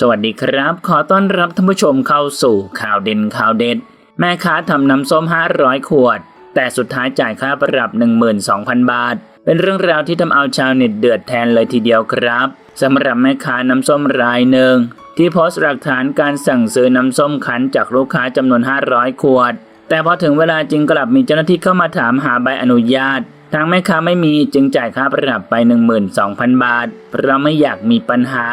สวัสดีครับ ขอต้อนรับท่านผู้ชมเข้าสู่ข่าวเด่นข่าวเด็ด แม่ค้าทำน้ำส้ม 500 ขวด แต่สุดท้ายจ่ายค่าปรับ 12,000 บาท เป็นเรื่องราวที่ทำเอาชาวเน็ตเดือดแทนเลยทีเดียวครับสำหรับแม่ค้าน้ำส้มรายหนึ่ง ที่โพสต์หลักฐานการสั่งซื้อน้ำส้มคั้นจากลูกค้าจำนวน 500 ขวด แต่พอถึงเวลาจริงกลับมีเจ้าหน้าที่เข้ามาถามหาใบอนุญาตทางแม่ค้าไม่มีจึงจ่ายค่าปรับไป 12,000 บาทเพราะไม่อยากมีปัญหา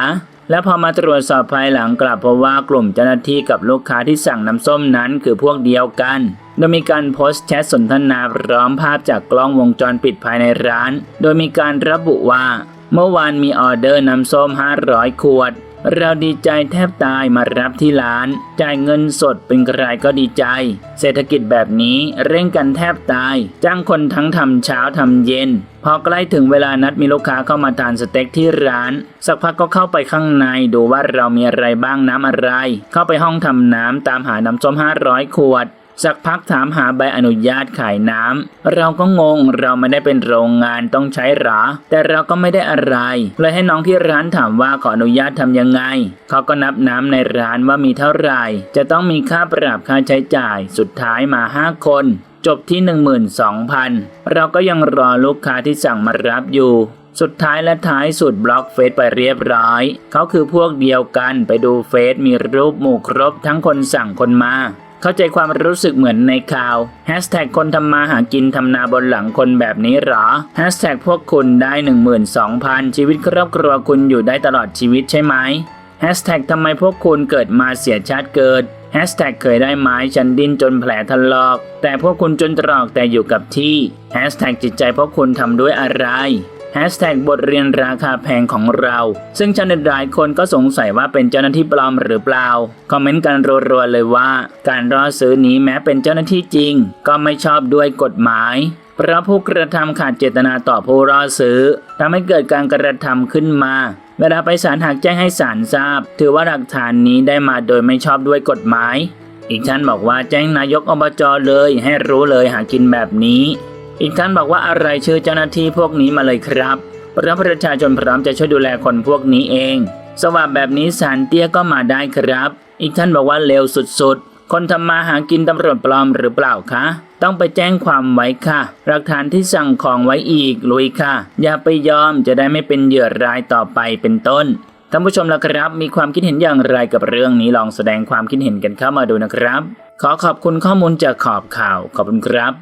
และพอมาตรวจสอบภายหลังกลับพบว่ากลุ่มเจ้าหน้าที่กับลูกค้าที่สั่งน้ำส้มนั้นคือพวกเดียวกัน โดยมีการโพสต์แชทสนทนาพร้อมภาพจากกล้องวงจรปิดภายในร้าน โดยมีการระบุว่า เมื่อวานมีออเดอร์น้ำส้ม 500 ขวด เราดีใจแทบตายมารับที่ร้าน จ่ายเงินสดเป็นกระไรก็ดีใจ เศรษฐกิจแบบนี้เร่งกันแทบตาย จ้างคนทั้งทำเช้าทำเย็น พอใกล้ถึงเวลานัดมีลูกค้าเข้ามาทานสเต็กที่ร้าน สักพักก็เข้าไปข้างในดูว่าเรามีอะไรบ้างน้ำอะไร เข้าไปห้องทำน้ำตามหาน้ำส้ม500 ขวด สักพักถามหาใบอนุญาตขายน้ำ เราก็งงเราไม่ได้เป็นโรงงานต้องใช้หรอ แต่เราก็ไม่ได้อะไร เลยให้น้องที่ร้านถามว่าขออนุญาตทำยังไง เขาก็นับน้ำในร้านว่ามีเท่าไหร่ จะต้องมีค่าปรับค่าใช้จ่าย สุดท้ายมา5คนจบที่ 12,000 เราก็ยังรอลูกค้าที่สั่งมารับอยู่ สุดท้ายและท้ายสุดบล็อกเฟซไปเรียบร้อย เขาคือพวกเดียวกันไปดูเฟซมีรูปหมู่ครบทั้งคนสั่งคนมา เข้าใจความรู้สึกเหมือนในข่าวแฮชแท็กคนทำมาหากินทำนาบนหลังคนแบบนี้หรอแฮชแท็กพวกคุณได้ 12,000 ชีวิตครอบครัวคุณอยู่ได้ตลอดชีวิตใช่ไหมแฮชแท็กทำไมพวกคุณเกิดมาเสียชาติเกิดแฮชแท็กเคยได้ไม้ฉันดิ้นจนแผลถลอก แต่พวกคุณจนตรอกแต่อยู่กับที่แฮชแท็กจิตใจพวกคุณทำด้วยอะไร แฮชแท็กบทเรียนราคาแพงของเรา ซึ่งชาวเน็ตหลายคนก็สงสัยว่าเป็นเจ้าหน้าที่ปลอมหรือเปล่า คอมเมนต์กันรัวๆเลยว่า การรอซื้อนี้แม้เป็นเจ้าหน้าที่จริง ก็ไม่ชอบด้วยกฎหมายเพราะผู้กระทำขาดเจตนาต่อผู้รอซื้อทำให้เกิดการกระทำขึ้นมา เวลาไปศาลหากแจ้งให้ศาลทราบ ถือว่าหลักฐานนี้ได้มาโดยไม่ชอบด้วยกฎหมาย อีกท่านบอกว่าแจ้งนายกอบจเลยให้รู้เลยหากินแบบนี้ อีกท่านบอกว่าอะไรชื่อเจ้าหน้าที่พวกนี้มาเลยครับเพราะประชาชนพร้อมจะช่วยดูแลคนพวกนี้เอง สว่าแบบนี้สารเตี้ยก็มาได้ครับ อีกท่านบอกว่าเลวสุดๆ คนทำมาหากินตำรวจปลอมหรือเปล่าคะ ต้องไปแจ้งความไว้ค่ะ หลักฐานที่สั่งของไว้อีกลุยค่ะ อย่าไปยอมจะได้ไม่เป็นเหยื่อรายต่อไปเป็นต้นท่านผู้ชมล่ะครับ มีความคิดเห็นอย่างไรกับเรื่องนี้ลองแสดงความคิดเห็นกันเข้ามาดูนะครับ ขอขอบคุณข้อมูลจากขอบข่าวขอบคุณครับ